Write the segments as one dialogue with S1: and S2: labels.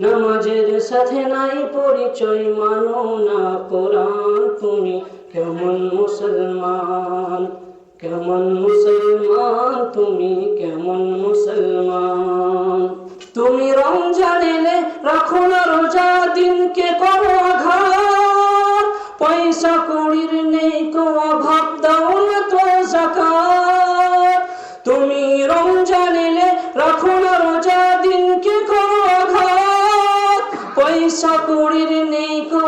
S1: নামাজের সাথে নাই পরিচয়, মানো না কোরআন তুমি। কেমন মুসলমান কেমন মুসলমান তুমি, কেমন মুসলমান। তুমি রমজান এলে রাখো না রোজা, দিনকে করো আঘাত। পয়সা কড়ির নেই কো অভাব, দাও না তো জাকাত। তুমি রমজান পয়সা নেই কো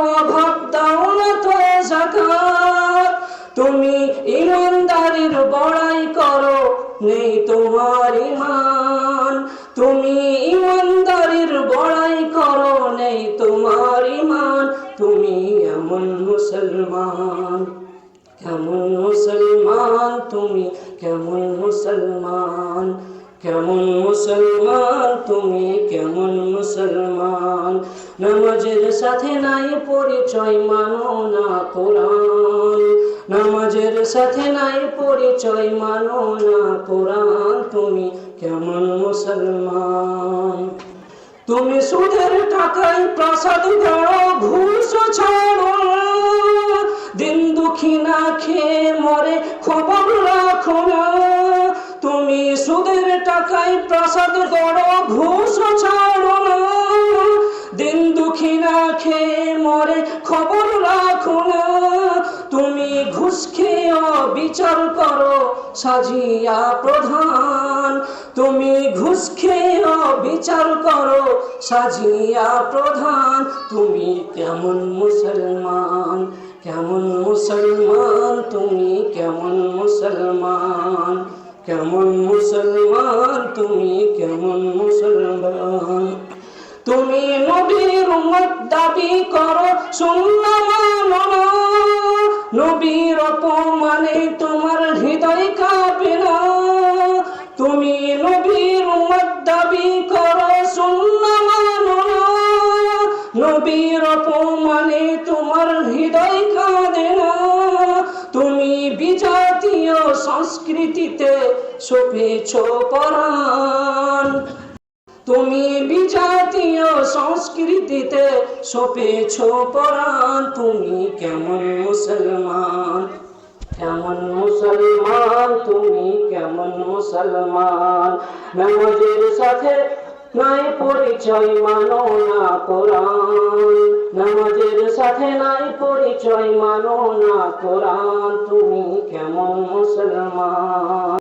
S1: তুমি ইমানদারির বড়াই করো, নেই তোমার ইমান। তুমি ইমানদারির বড়াই করো, নেই তোমার ইমান। তুমি এমন মুসলমান, কেমন মুসলমান? তুমি কেমন মুসলমান কেমন মুসলমান? তুমি নামাজের সাথে নাই পরিচয় মানো না কোরআন। নামাজের সাথে নাই পরিচয় মানো না কোরআন। তুমি কেমন মুসলমান? তুমি সুদের টাকায় প্রসাদ গড়ো ঘুষ ছাড়ো। দিন দুঃখী না খেয়ে মরে খবর রাখো না। তুমি সুদের টাকায় প্রসাদ গড়ো, ঘুষ ছাড়ো। খেয়ে মরে খবর রাখো না। তুমি ঘুষ খেয়ে বিচার করো, সাজিয়া প্রধান। তুমি ঘুষ খেয়ে বিচার করো, সাজিয়া প্রধান। তুমি কেমন মুসলমান কেমন মুসলমান? তুমি কেমন মুসলমান কেমন মুসলমান? তুমি কেমন মুসলমান? তুমি নবীর উম্মত দাবি করো শূন্য না নবীর অপমানে তোমার হৃদয় কাঁপে না। তুমি নবীর উম্মত দাবি করো শূন্য না নবীর অপমানে তোমার হৃদয় কাঁদে না। তুমি বিজাতীয় সংস্কৃতিতে সপেছ পরাণ। তুমি বিজাতীয় সংস্কৃতিতে সপেছ পরাণ, তুমি কেমন মুসলমান? কেমন মুসলমান, তুমি কেমন মুসলমান? নামাজের সাথে নাই পরিচয়, মানো না কোরআন। নামাজের সাথে নাই পরিচয়, মানো না কোরআন। তুমি কেমন মুসলমান?